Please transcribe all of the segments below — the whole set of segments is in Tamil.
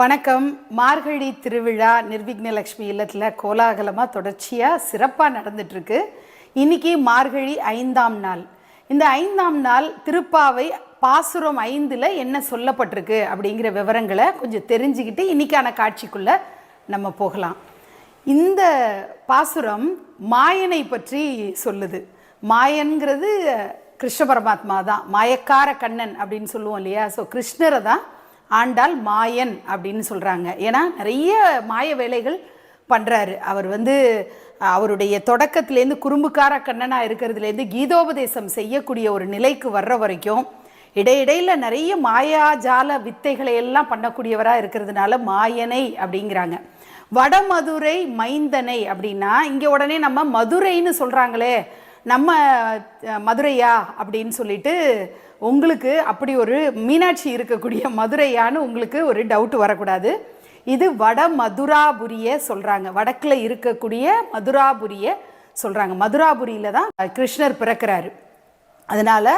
வணக்கம். மார்கழி திருவிழா நிர்விக்னலக்ஷ்மி இல்லத்தில் கோலாகலமாக தொடர்ச்சியாக சிறப்பாக நடந்துட்டுருக்கு. இன்றைக்கி மார்கழி ஐந்தாம் நாள். இந்த ஐந்தாம் நாள் திருப்பாவை பாசுரம் ஐந்தில் என்ன சொல்லப்பட்டிருக்கு அப்படிங்கிற விவரங்களை கொஞ்சம் தெரிஞ்சுக்கிட்டு இன்னைக்கான காட்சிக்குள்ளே நம்ம போகலாம். இந்த பாசுரம் மாயனை பற்றி சொல்லுது. மாயன்கிறது கிருஷ்ண பரமாத்மா தான். மாயக்கார கண்ணன் அப்படின்னு சொல்லுவோம் இல்லையா? ஸோ கிருஷ்ணரை தான் ஆண்டாள் மாயன் அப்படின்னு சொல்கிறாங்க ஏன்னா நிறைய மாய வேலைகள் பண்ணுறாரு அவர் வந்து அவருடைய தொடக்கத்துலேருந்து குறும்புக்கார கண்ணனாக இருக்கிறதுலேருந்து கீதோபதேசம் செய்யக்கூடிய ஒரு நிலைக்கு வர்ற வரைக்கும் இடையிடையில் நிறைய மாயாஜால வித்தைகளை எல்லாம் பண்ணக்கூடியவராக இருக்கிறதுனால மாயனை அப்படிங்கிறாங்க. வடமதுரை மைந்தனை அப்படின்னா இங்கே உடனே நம்ம மதுரைன்னு சொல்கிறாங்களே நம்ம மதுரையா அப்படின்னு சொல்லிட்டு உங்களுக்கு அப்படி ஒரு மீனாட்சி இருக்கக்கூடிய மதுரையான்னு உங்களுக்கு ஒரு டவுட் வரக்கூடாது. இது வட மதுராபுரிய சொல்கிறாங்க வடக்கில் இருக்கக்கூடிய மதுராபுரியை சொல்கிறாங்க மதுராபுரியில் தான் கிருஷ்ணர் பிறக்கிறாரு. அதனால்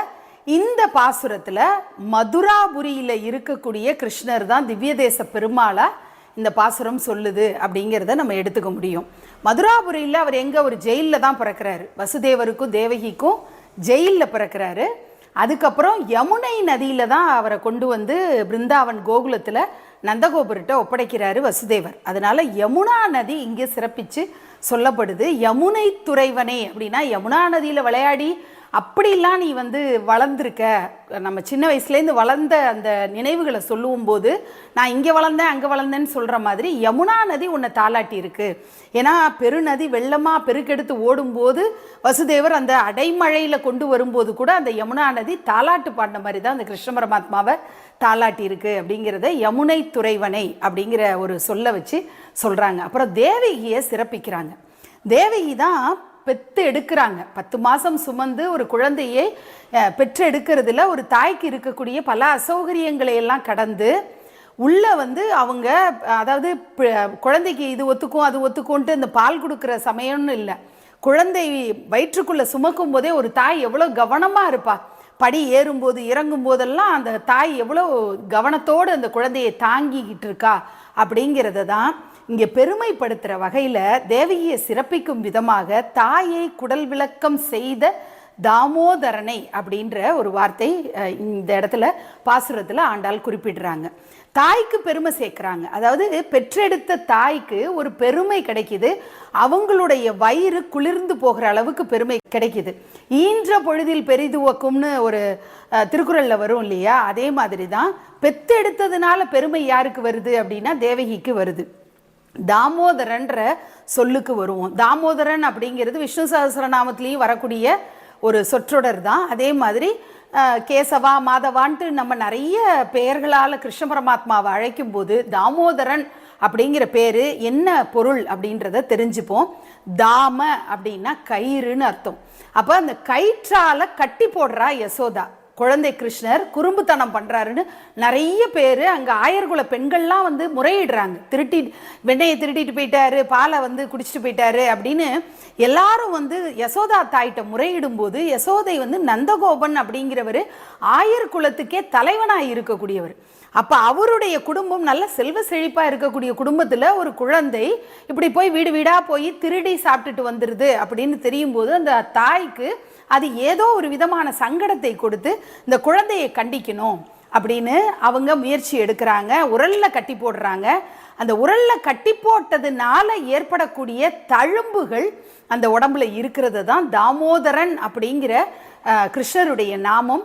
இந்த பாசுரத்தில் மதுராபுரியில் இருக்கக்கூடிய கிருஷ்ணர் தான் திவ்யதேச பெருமாளாக இந்த பாசுரம் சொல்லுது அப்படிங்கிறத நம்ம எடுத்துக்க முடியும். மதுராபுரியில் அவர் எங்கே? ஒரு ஜெயிலில் தான் பிறக்கிறாரு. வசுதேவருக்கும் தேவகிக்கும் ஜெயிலில் பிறக்கிறாரு. அதுக்கப்புறம் யமுனை நதியில் தான் அவரை கொண்டு வந்து பிருந்தாவன் கோகுலத்தில் நந்தகோபுரிட்ட ஒப்படைக்கிறாரு வசுதேவர். அதனால் யமுனா நதி இங்கே சிறப்பித்து சொல்லப்படுது. யமுனை துறைவனே அப்படின்னா யமுனா நதியில் விளையாடி அப்படிலாம் நீ வந்து வளர்ந்துருக்க. நம்ம சின்ன வயசுலேருந்து வளர்ந்த அந்த நினைவுகளை சொல்லுவும் போது நான் இங்கே வளர்ந்தேன் அங்கே வளர்ந்தேன்னு சொல்கிற மாதிரி யமுனா நதி உன்னை தாளாட்டி இருக்கு. ஏன்னா பெருநதி வெள்ளமாக பெருக்கெடுத்து ஓடும்போது வசுதேவர் அந்த அடைமழையில் கொண்டு வரும்போது கூட அந்த யமுனா நதி தாலாட்டு பாடின மாதிரி தான் அந்த கிருஷ்ண பரமாத்மாவை தாளாட்டி இருக்கு அப்படிங்கிறத யமுனை துறைவனை அப்படிங்கிற ஒரு சொல்ல வச்சு சொல்கிறாங்க அப்புறம் தேவகியை சிறப்பிக்கிறாங்க. தேவகி தான் பெற்று எடுக்கிறாங்க. பத்து மாதம் சுமந்து ஒரு குழந்தையை பெற்று எடுக்கிறதுல ஒரு தாய்க்கு இருக்கக்கூடிய பல அசௌகரியங்களை எல்லாம் கடந்து உள்ளே வந்து அவங்க அதாவது குழந்தைக்கு இது ஒத்துக்கும் அது ஒத்துக்கும்ன்ட்டு இந்த பால் கொடுக்குற சமயம்னு இல்லை. குழந்தை வயிற்றுக்குள்ளே சுமக்கும் போதே ஒரு தாய் எவ்வளோ கவனமாக இருப்பா. படி ஏறும்போது இறங்கும் போதெல்லாம் அந்த தாய் எவ்வளோ கவனத்தோடு அந்த குழந்தையை தாங்கிக்கிட்டு இருக்கா அப்படிங்கிறத தான் இங்கே பெருமைப்படுத்துகிற வகையில் தேவகியை சிறப்பிக்கும் விதமாக தாயை குடல் விளக்கம் செய்த தாமோதரனை அப்படின்ற ஒரு வார்த்தை இந்த இடத்துல பாசுரத்தில் ஆண்டாள் குறிப்பிடுறாங்க. தாய்க்கு பெருமை சேர்க்குறாங்க. அதாவது பெற்றெடுத்த தாய்க்கு ஒரு பெருமை கிடைக்குது. அவங்களுடைய வயிறு குளிர்ந்து போகிற அளவுக்கு பெருமை கிடைக்குது. ஈன்ற பொழுதில் பெரிதுவக்கும்னு ஒரு திருக்குறளில் வரும் இல்லையா? அதே மாதிரி தான் பெத்தெடுத்ததுனால பெருமை யாருக்கு வருது அப்படின்னா தேவகிக்கு வருது. தாமோதரன்ற சொல்லுக்கு வருவோம். தாமோதரன் அப்படிங்கிறது விஷ்ணு சஹஸ்ரநாமத்திலையும் வரக்கூடிய ஒரு சொற்றொடர் தான். அதே மாதிரி கேசவா மாதவான்ட்டு நம்ம நிறைய பெயர்களால் கிருஷ்ண பரமாத்மாவை அழைக்கும் போது தாமோதரன் அப்படிங்கிற பேர் என்ன பொருள் அப்படின்றத தெரிஞ்சுப்போம். தாம அப்படின்னா கயிறுன்னு அர்த்தம். அப்போ அந்த கயிற்றால் கட்டி போடுறா யசோதா. குழந்தை கிருஷ்ணர் குறும்புத்தனம் பண்ணுறாருன்னு நிறைய பேர் அங்கே ஆயர்குல பெண்கள்லாம் வந்து முறையிடுறாங்க. திருட்டி வெண்ணையை திருட்டிட்டு போயிட்டாரு பாலை வந்து குடிச்சிட்டு போயிட்டாரு அப்படின்னு எல்லாரும் வந்து யசோதா தாயிட்ட முறையிடும்போது யசோதை வந்து நந்தகோபன் அப்படிங்கிறவர் ஆயர் குலத்துக்கே தலைவனாக இருக்கக்கூடியவர். அப்போ அவருடைய குடும்பம் நல்ல செல்வ செழிப்பாக இருக்கக்கூடிய குடும்பத்தில் ஒரு குழந்தை இப்படி போய் வீடு வீடாக போய் திருடி சாப்பிட்டுட்டு வந்துடுது அப்படின்னு தெரியும்போது அந்த தாய்க்கு அது ஏதோ ஒரு விதமான சங்கடத்தை கொடுத்து இந்த குழந்தையை கண்டிக்கணும் அப்படின்னு அவங்க முயற்சி எடுக்கிறாங்க. உரலில் கட்டி போடுறாங்க. அந்த உரலில் கட்டி போட்டதுனால ஏற்படக்கூடிய தழும்புகள் அந்த உடம்புல இருக்கிறது தான் தாமோதரன் அப்படிங்கிற கிருஷ்ணருடைய நாமம்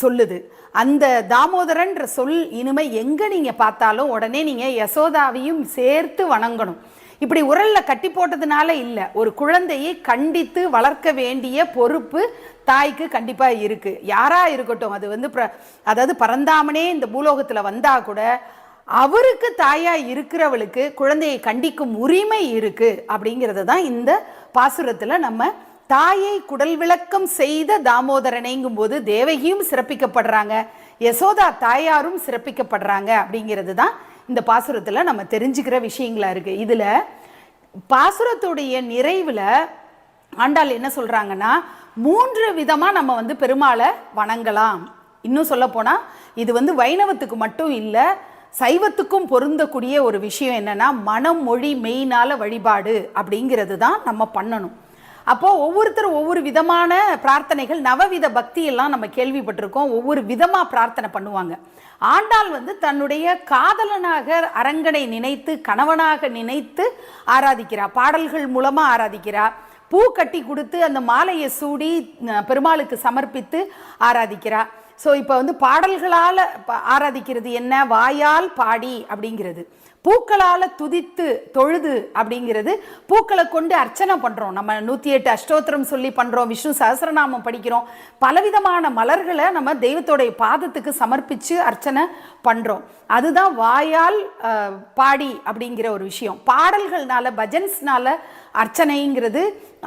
சொல்லுது. அந்த தாமோதரன்ற சொல் இனிமே எங்கே நீங்கள் பார்த்தாலும் உடனே நீங்கள் யசோதாவையும் சேர்த்து வணங்கணும். இப்படி உரல்ல கட்டி போட்டதுனால இல்லை. ஒரு குழந்தையை கண்டித்து வளர்க்க வேண்டிய பொறுப்பு தாய்க்கு கண்டிப்பா இருக்கு. யாரா இருக்கட்டும் அது வந்து பிர- அதாவது பரந்தாமனே இந்த பூலோகத்துல வந்தா கூட அவருக்கு தாயா இருக்கிறவளுக்கு குழந்தையை கண்டிக்கும் உரிமை இருக்கு அப்படிங்கிறது தான் இந்த பாசுரத்துல நம்ம தாயை குடல் விளக்கம் செய்த தாமோதரனைங்கும் போது தேவகியும் சிறப்பிக்கப்படுறாங்க. யசோதா தாயாரும் சிறப்பிக்கப்படுறாங்க அப்படிங்கிறது தான் இந்த பாசுரத்தில் நம்ம தெரிஞ்சுக்கிற விஷயங்களா இருக்குது இதில் பாசுரத்துடைய நிறைவில் ஆண்டாள் என்ன சொல்கிறாங்கன்னா மூன்று விதமாக நம்ம வந்து பெருமாளை வணங்கலாம். இன்னும் சொல்லப்போனால் இது வந்து வைணவத்துக்கு மட்டும் இல்லை சைவத்துக்கும் பொருந்தக்கூடிய ஒரு விஷயம் என்னென்னா மனம் மொழி மெயினால வழிபாடு அப்படிங்கிறது தான் நம்ம பண்ணணும். அப்போது ஒவ்வொருத்தரும் ஒவ்வொரு விதமான பிரார்த்தனைகள் நவவித பக்தி எல்லாம் நம்ம கேள்விப்பட்டிருக்கோம். ஒவ்வொரு விதமாக பிரார்த்தனை பண்ணுவாங்க. ஆண்டாள் வந்து தன்னுடைய காதலனாக அரங்கனை நினைத்து கணவனாக நினைத்து ஆராதிக்கிறா. பாடல்கள் மூலமாக ஆராதிக்கிறா. பூ கட்டி கொடுத்து அந்த மாலையை சூடி பெருமாளுக்கு சமர்ப்பித்து ஆராதிக்கிறா. ஸோ இப்போ வந்து பாடல்களால் ஆராதிக்கிறது என்ன? வாயால் பாடி அப்படிங்கிறது. பூக்களால் துதித்து தொழுது அப்படிங்கிறது. பூக்களை கொண்டு அர்ச்சனை பண்ணுறோம் நம்ம நூற்றி எட்டு அஷ்டோத்திரம் சொல்லி பண்ணுறோம் விஷ்ணு சகசரநாமம் படிக்கிறோம். பலவிதமான மலர்களை நம்ம தெய்வத்தோடைய பாதத்துக்கு சமர்ப்பித்து அர்ச்சனை பண்ணுறோம் அதுதான் வாயால் பாடி அப்படிங்கிற ஒரு விஷயம். பாடல்கள்னால பஜன்ஸ்னால அர்ச்சனைங்கிறது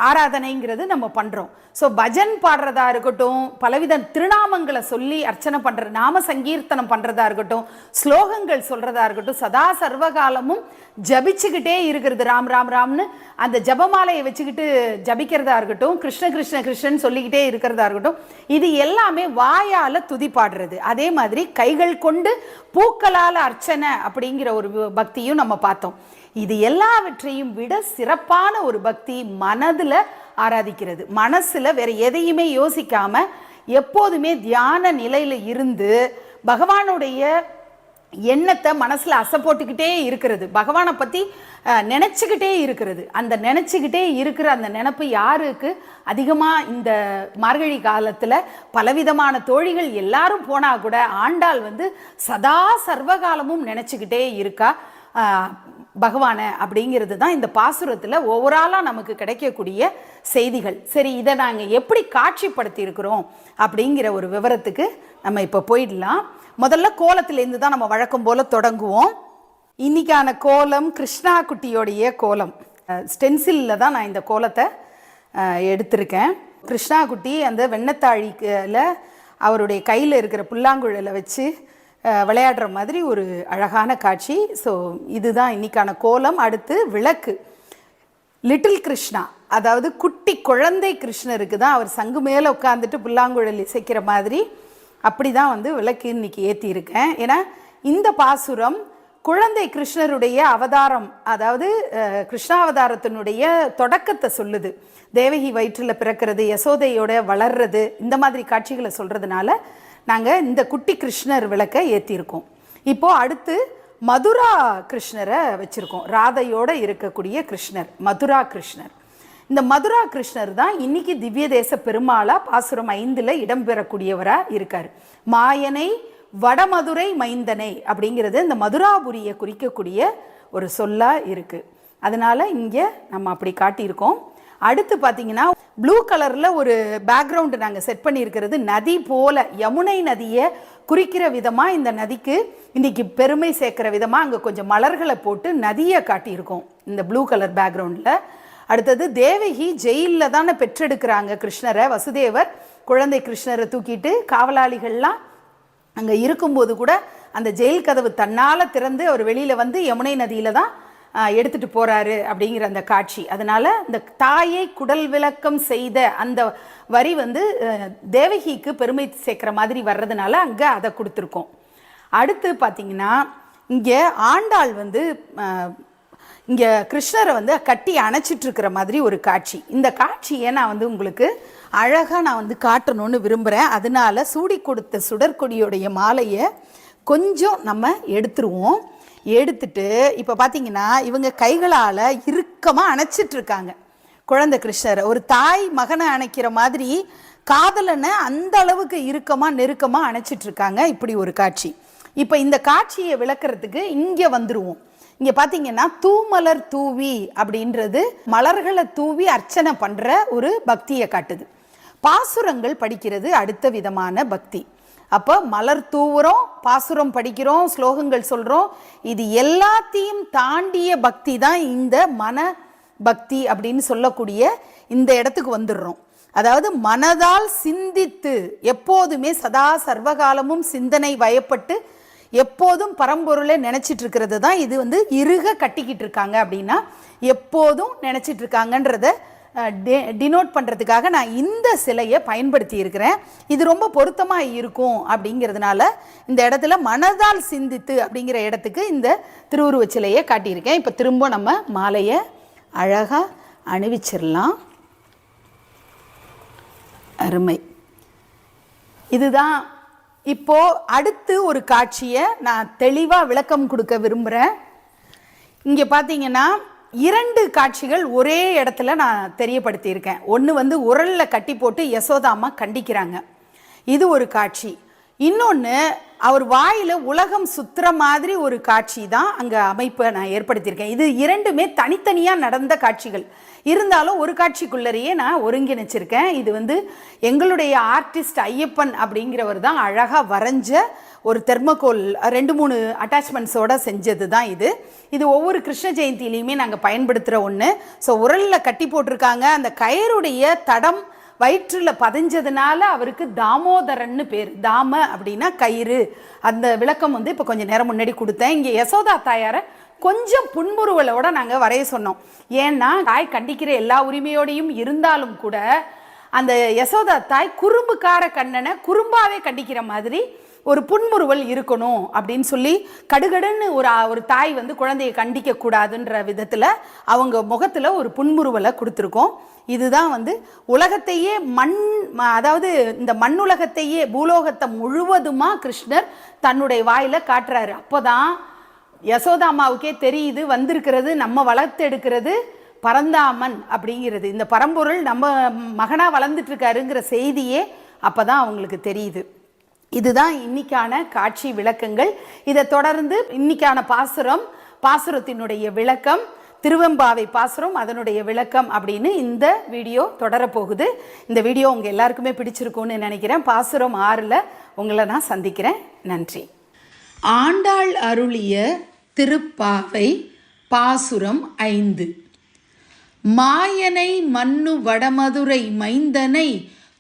ஆராதனைங்கிறது நம்ம பண்ணுறோம் ஸோ பஜன் பாடுறதா இருக்கட்டும் பலவித திருநாமங்களை சொல்லி அர்ச்சனை பண்ணுற நாம சங்கீர்த்தனம் பண்ணுறதா இருக்கட்டும் ஸ்லோகங்கள் சொல்கிறதா இருக்கட்டும் சதா சர்வகாலமும் ஜபிச்சுக்கிட்டே இருக்கிறது. ராம் ராம் ராம்னு அந்த ஜபமாலையை வச்சுக்கிட்டு ஜபிக்கிறதா இருக்கட்டும் கிருஷ்ண கிருஷ்ண கிருஷ்ணன் சொல்லிக்கிட்டே இருக்கிறதா இருக்கட்டும் இது எல்லாமே வாயால் துதி பாடுறது. அதே மாதிரி கைகள் கொண்டு பூக்களால் அர்ச்சனை அப்படிங்கிற ஒரு பக்தியும் நம்ம பார்த்தோம். இது எல்லாவற்றையும் விட சிறப்பான ஒரு பக்தி மனதில் ஆராதிக்கிறது. மனசில் வேற எதையுமே யோசிக்காம எப்போதுமே தியான நிலையில் இருந்து பகவானுடைய எண்ணத்தை மனசில் அசை போட்டுக்கிட்டே இருக்கிறது. பகவானை பற்றி நினச்சிக்கிட்டே இருக்கிறது. அந்த நினச்சிக்கிட்டே இருக்கிற அந்த நினப்பு யாருக்கு? அதிகமாக இந்த மார்கழி காலத்தில் பலவிதமான தோழிகள் எல்லாரும் போனால் கூட ஆண்டாள் வந்து சதா சர்வகாலமும் நினச்சிக்கிட்டே இருக்கா. பகவானை அப்படிங்கிறது தான் இந்த பாசுரத்தில் ஓவராலாக நமக்கு கிடைக்கக்கூடிய செய்திகள். சரி இதை நாங்கள் எப்படி காட்சிப்படுத்தியிருக்கிறோம் அப்படிங்கிற ஒரு விவரத்துக்கு நம்ம இப்போ போயிடலாம். முதல்ல கோலத்திலேருந்து தான் நம்ம வழக்கம் போல் தொடங்குவோம். இன்னைக்கான கோலம் கிருஷ்ணா குட்டியோடைய கோலம் ஸ்டென்சிலில் தான் நான் இந்த கோலத்தை எடுத்திருக்கேன். கிருஷ்ணா குட்டி அந்த வெண்ணத்தாழிக்கில் அவருடைய கையில் இருக்கிற புல்லாங்குழலை வச்சு விளையாடுற மாதிரி ஒரு அழகான காட்சி. ஸோ இதுதான் இன்னைக்கான கோலம். அடுத்து விளக்கு. லிட்டில் கிருஷ்ணா அதாவது குட்டி குழந்தை கிருஷ்ணருக்கு தான் அவர் சங்கு மேலே உட்காந்துட்டு புல்லாங்குழல் இசைக்கிற மாதிரி அப்படி தான் வந்து விளக்கு இன்னைக்கு ஏற்றியிருக்கேன் ஏன்னா இந்த பாசுரம் குழந்தை கிருஷ்ணருடைய அவதாரம் அதாவது கிருஷ்ணாவதாரத்தினுடைய தொடக்கத்தை சொல்லுது. தேவகி வயிற்றில் பிறக்கிறது யசோதையோட வளர்றது இந்த மாதிரி காட்சிகளை சொல்கிறதுனால நாங்கள் இந்த குட்டி கிருஷ்ணர் விளக்கை ஏற்றிருக்கோம் இப்போது அடுத்து மதுரா கிருஷ்ணரை வச்சுருக்கோம். ராதையோட இருக்கக்கூடிய கிருஷ்ணர் மதுரா கிருஷ்ணர். இந்த மதுரா கிருஷ்ணர் தான் இன்னைக்கு திவ்ய தேச பெருமாளா பாசுரம் ஐந்தில் இடம்பெறக்கூடியவராக இருக்கார். மாயனை வடமதுரை மைந்தனை அப்படிங்கிறது இந்த மதுராபுரியை குறிக்கக்கூடிய ஒரு சொல்லாக இருக்கு. அதனால் இங்கே நம்ம அப்படி காட்டியிருக்கோம். அடுத்து பார்த்தீங்கன்னா ப்ளூ கலரில் ஒரு பேக்ரவுண்டு நாங்கள் செட் பண்ணியிருக்கிறது நதி போல யமுனை நதியை குறிக்கிற விதமாக இந்த நதிக்கு இன்றைக்கி பெருமை சேர்க்குற விதமாக அங்கே கொஞ்சம் மலர்களை போட்டு நதியை காட்டியிருக்கோம் இந்த ப்ளூ கலர் பேக்ரவுண்டில் அடுத்தது தேவகி ஜெயிலில் தானே பெற்றெடுக்கிறாங்க கிருஷ்ணரை வசுதேவர். குழந்தை கிருஷ்ணரை தூக்கிட்டு காவலாளிகள்லாம் அங்கே இருக்கும்போது கூட அந்த ஜெயில் கதவு தன்னால் திறந்து அவர் வெளியில் வந்து யமுனை நதியில் தான் எடுத்துகிட்டு எடுத்துட்டு அப்படிங்கிற அந்த காட்சி. அதனால் இந்த தாயை குடல் விளக்கம் செய்த அந்த வரி வந்து தேவகிக்கு பெருமை சேர்க்குற மாதிரி வர்றதுனால அங்கே அதை கொடுத்துருக்கோம். அடுத்து பார்த்தீங்கன்னா இங்கே ஆண்டாள் வந்து இங்கே கிருஷ்ணரை வந்து கட்டி அணைச்சிட்டு இருக்கிற மாதிரி ஒரு காட்சி. இந்த காட்சியை நான் வந்து உங்களுக்கு அழகாக நான் வந்து காட்டணும்னு விரும்புகிறேன் அதனால சூடி கொடுத்த சுடற்கொடியோடைய மாலையை கொஞ்சம் நம்ம எடுத்துருவோம். எடுத்துட்டு இப்போ பார்த்தீங்கன்னா இவங்க கைகளால் இறுக்கமாக அணைச்சிட்ருக்காங்க. குழந்தை கிருஷ்ணரை ஒரு தாய் மகனை அணைக்கிற மாதிரி காதலனை அந்த அளவுக்கு இறுக்கமாக நெருக்கமாக அணைச்சிட்டு இருக்காங்க இப்படி ஒரு காட்சி. இப்போ இந்த காட்சியை விளக்குறதுக்கு இங்கே வந்துடுவோம் இங்கே பார்த்தீங்கன்னா தூமலர் தூவி அப்படின்றது மலர்களை தூவி அர்ச்சனை பண்ணுற ஒரு பக்தியை காட்டுது. பாசுரங்கள் படிக்கிறது அடுத்த விதமான பக்தி. அப்போ மலர் தூவுறோம் பாசுரம் படிக்கிறோம் ஸ்லோகங்கள் சொல்கிறோம் இது எல்லாத்தையும் தாண்டிய பக்தி தான் இந்த மன பக்தி அப்படின்னு சொல்லக்கூடிய இந்த இடத்துக்கு வந்துடுறோம். அதாவது மனதால் சிந்தித்து எப்போதுமே சதா சர்வகாலமும் சிந்தனை வயப்பட்டு எப்போதும் பரம்பொருளை நினச்சிட்டு இருக்கிறது தான். இது வந்து இருக கட்டிக்கிட்டு இருக்காங்க அப்படின்னா எப்போதும் நினச்சிட்டு இருக்காங்கன்றத டினோட் பண்ணுறதுக்காக நான் இந்த சிலையை பயன்படுத்தி இருக்கிறேன் இது ரொம்ப பொருத்தமாக இருக்கும் அப்படிங்கிறதுனால இந்த இடத்துல மனதால் சிந்தித்து அப்படிங்கிற இடத்துக்கு இந்த திருவுருவச் சிலையை காட்டியிருக்கேன். இப்போ திரும்ப நம்ம மாலையை அழகாக அணிவிச்சிடலாம். அருமை. இதுதான் இப்போது அடுத்து ஒரு காட்சியை நான் தெளிவாக விளக்கம் கொடுக்க விரும்புகிறேன் இங்கே பார்த்தீங்கன்னா இரண்டு காட்சிகள் ஒரே இடத்துல நான் தெரியப்படுத்தியிருக்கேன். ஒன்று வந்து உரலில் கட்டி போட்டு யசோதாமா கண்டிக்கிறாங்க. இது ஒரு காட்சி. இன்னொன்று அவர் வாயில் உலகம் சுத்துற மாதிரி ஒரு காட்சி தான் அங்கே அமைப்பை நான் ஏற்படுத்தியிருக்கேன். இது இரண்டுமே தனித்தனியாக நடந்த காட்சிகள். இருந்தாலும் ஒரு காட்சிக்குள்ளரையே நான் ஒருங்கிணைச்சிருக்கேன். இது வந்து எங்களுடைய ஆர்டிஸ்ட் ஐயப்பன் அப்படிங்கிறவர் தான் அழகாக வரைஞ்ச ஒரு தெர்மக்கோல் ரெண்டு மூணு அட்டாச்மெண்ட்ஸோடு செஞ்சது தான் இது. இது ஒவ்வொரு கிருஷ்ண ஜெயந்திலையுமே நாங்கள் பயன்படுத்துகிற ஒன்று ஸோ உரலில் கட்டி போட்டிருக்காங்க. அந்த கயருடைய தடம் வயிற்றில் பதிஞ்சதுனால அவருக்கு தாமோதரன்னு பேர். தாம அப்படின்னா கயிறு. அந்த விளக்கம் வந்து இப்போ கொஞ்சம் நேரம் முன்னாடி கொடுத்தேன். இங்கே யசோதா தாயாரை கொஞ்சம் புன்முறுவலோட நாங்கள் வரைய சொன்னோம். ஏன்னா தாய் கண்டிக்கிற எல்லா உரிமையோடையும் இருந்தாலும் கூட அந்த யசோதா தாய் குறும்புக்கார கண்ணனை குறும்பாவே கண்டிக்கிற மாதிரி ஒரு புன்முறுவல் இருக்கணும் அப்படின்னு சொல்லி கடுகடுன்னு ஒரு ஒரு தாய் வந்து குழந்தையை கண்டிக்க கூடாதுன்ற விதத்தில் அவங்க முகத்தில் ஒரு புன்முறுவலை கொடுத்துருக்கோம். இதுதான் வந்து உலகத்தையே மண் அதாவது இந்த மண்ணுலகத்தையே பூலோகத்தை முழுவதுமா கிருஷ்ணர் தன்னுடைய வாயில் காட்டுறாரு. அப்போதான் யசோதாமாவுக்கே தெரியுது வந்திருக்கிறது நம்ம வளர்த்தெடுக்கிறது பரந்தாமன் அப்படிங்கிறது. இந்த பரம்பொருள் நம்ம மகனாக வளர்ந்துட்டு இருக்காருங்கிற செய்தியே அப்பதான் அவங்களுக்கு தெரியுது. இதுதான் இன்னைக்கான காட்சி விளக்கங்கள். இதை தொடர்ந்து இன்னைக்கான பாசுரம் பாசுரத்தினுடைய விளக்கம் திருவெம்பாவை பாசுரம் அதனுடைய விளக்கம் அப்படின்னு இந்த வீடியோ தொடரப்போகுது. இந்த வீடியோ உங்கள் எல்லாருக்குமே பிடிச்சிருக்கும்னு நினைக்கிறேன். பாசுரம் ஆறில் உங்களை நான் சந்திக்கிறேன். நன்றி. ஆண்டாள் அருளிய திருப்பாவை பாசுரம் ஐந்து. மாயனை மண்ணு வடமதுரை மைந்தனை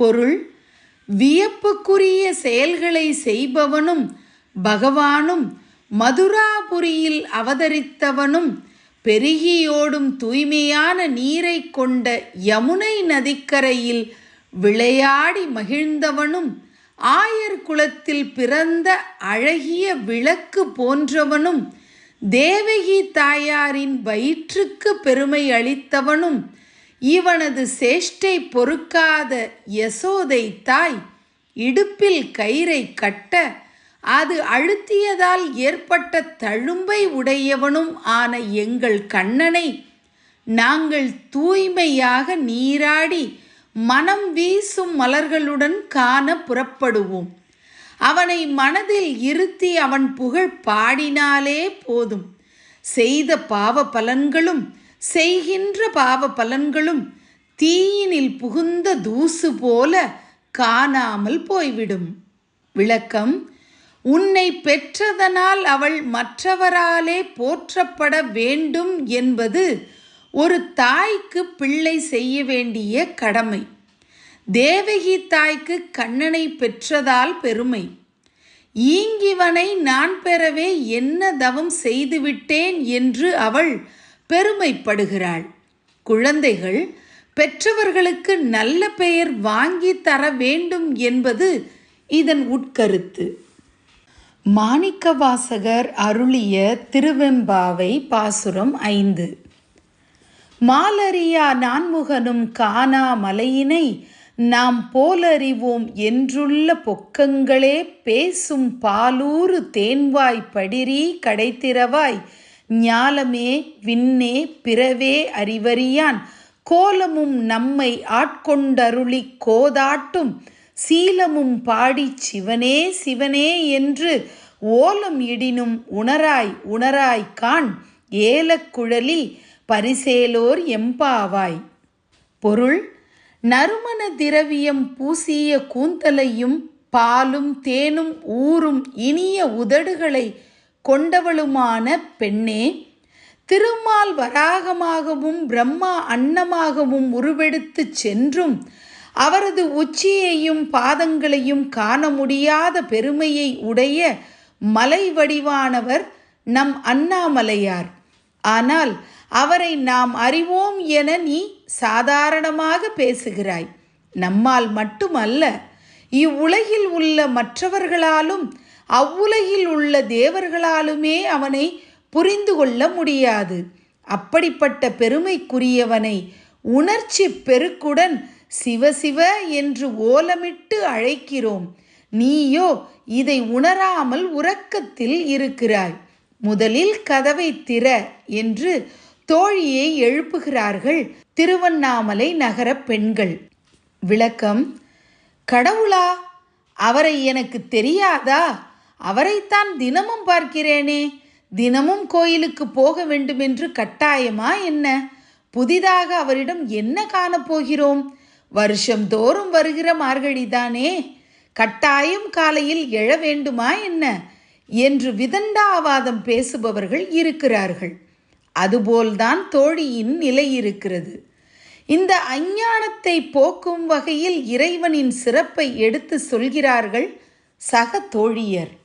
பொருள் வியப்புக்குரிய செயல்களை செய்பவனும் பகவானும் மதுராபுரியில் அவதரித்தவனும் பெருகியோடும் தூய்மையான நீரை கொண்ட யமுனை நதிக்கரையில் விளையாடி மகிழ்ந்தவனும் ஆயர் குலத்தில் பிறந்த அழகிய விளக்கு போன்றவனும் தேவகி தாயாரின் வயிற்றுக்கு பெருமை அளித்தவனும் இவனது சேஷ்டை பொறுக்காத யசோதை தாய் இடுப்பில் கயிறை கட்ட அது அழுத்தியதால் ஏற்பட்ட தழும்பை உடையவனும் ஆன எங்கள் கண்ணனை. நாங்கள் தூய்மையாக நீராடி மனம் வீசும் மலர்களுடன் காண புறப்படுவோம். அவனை மனதில் இருத்தி அவன் புகழ் பாடினாலே போதும். செய்த பாவ பலன்களும் செய்கின்ற பாவ பலன்களும் தீயினில் புகுந்த தூசு போல காணாமல் போய்விடும். விளக்கம் உன்னை பெற்றதனால் அவள் மற்றவராலே போற்றப்பட வேண்டும் என்பது ஒரு தாய்க்கு பிள்ளை செய்ய வேண்டிய கடமை. தேவகி தாய்க்கு கண்ணனை பெற்றதால் பெருமை. ஈங்கிவனை நான் பெறவே என்ன தவம் செய்துவிட்டேன் என்று அவள் பெருமைப்படுகிறாள். குழந்தைகள் பெற்றவர்களுக்கு நல்ல பெயர் வாங்கி தர வேண்டும் என்பது இதன் உட்கருத்து. மாணிக்கவாசகர் அருளிய திருவெம்பாவை பாசுரம் ஐந்து. மாலரியா நான்முகனும் காணா மலையினை நாம் போலறிவோம் என்றுள்ள பொக்கங்களே பேசும் பாலூறு தேன்வாய் படிரி கடைத்திரவாய் ஞாலமே விண்ணே பிறவே அறிவறியான். கோலமும் நம்மை ஆட்கொண்டருளி கோதாட்டும். சீலமும் பாடிச் சிவனே சிவனே என்று ஓலம் இடினும் உணராய் உணராய் காண். ஏலக்குழலி பரிசேலோர் எம்பாவாய். பொருள் நறுமண திரவியம் பூசிய கூந்தலையும் பாலும் தேனும் ஊறும் இனிய உதடுகளை கொண்டவளுமான பெண்ணே திருமால் வராகமாகவும் பிரம்மா அன்னமாகவும் உருவெடுத்துச் சென்றும் அவரது உச்சியையும் பாதங்களையும் காண முடியாத பெருமையை உடைய மலை வடிவானவர் நம் அண்ணாமலையார். ஆனால் அவரை நாம் அறிவோம் என நீ சாதாரணமாக பேசுகிறாய். நம்மால் மட்டுமல்ல இவ்வுலகில் உள்ள மற்றவர்களாலும் அவ்வுலகில் உள்ள தேவர்களாலுமே அவனை புரிந்து கொள்ள முடியாது. அப்படிப்பட்ட பெருமைக்குரியவனை உணர்ச்சி பெருக்குடன் சிவசிவ என்று ஓலமிட்டு அழைக்கிறோம். நீயோ இதை உணராமல் உறக்கத்தில் இருக்கிறாய். முதலில் கதவை திற என்று தோழியை எழுப்புகிறார்கள் திருவண்ணாமலை நகர பெண்கள். விளக்கம் கடவுளா அவரை எனக்கு தெரியாதா? அவரைத்தான் தினமும் பார்க்கிறேனே. தினமும் கோயிலுக்கு போக வேண்டுமென்று கட்டாயமா என்ன? புதிதாக அவரிடம் என்ன காணப்போகிறோம் வருஷந்தோறும் வருகிற மார்கழிதானே கட்டாயம் காலையில் எழ வேண்டுமா என்ன? என்று விதண்டாவாதம் பேசுபவர்கள் இருக்கிறார்கள். அதுபோல்தான் தோழியின் நிலை இருக்கிறது. இந்த அஞ்ஞானத்தை போக்கும் வகையில் இறைவனின் சிறப்பை எடுத்து சொல்கிறார்கள் சக தோழியர்.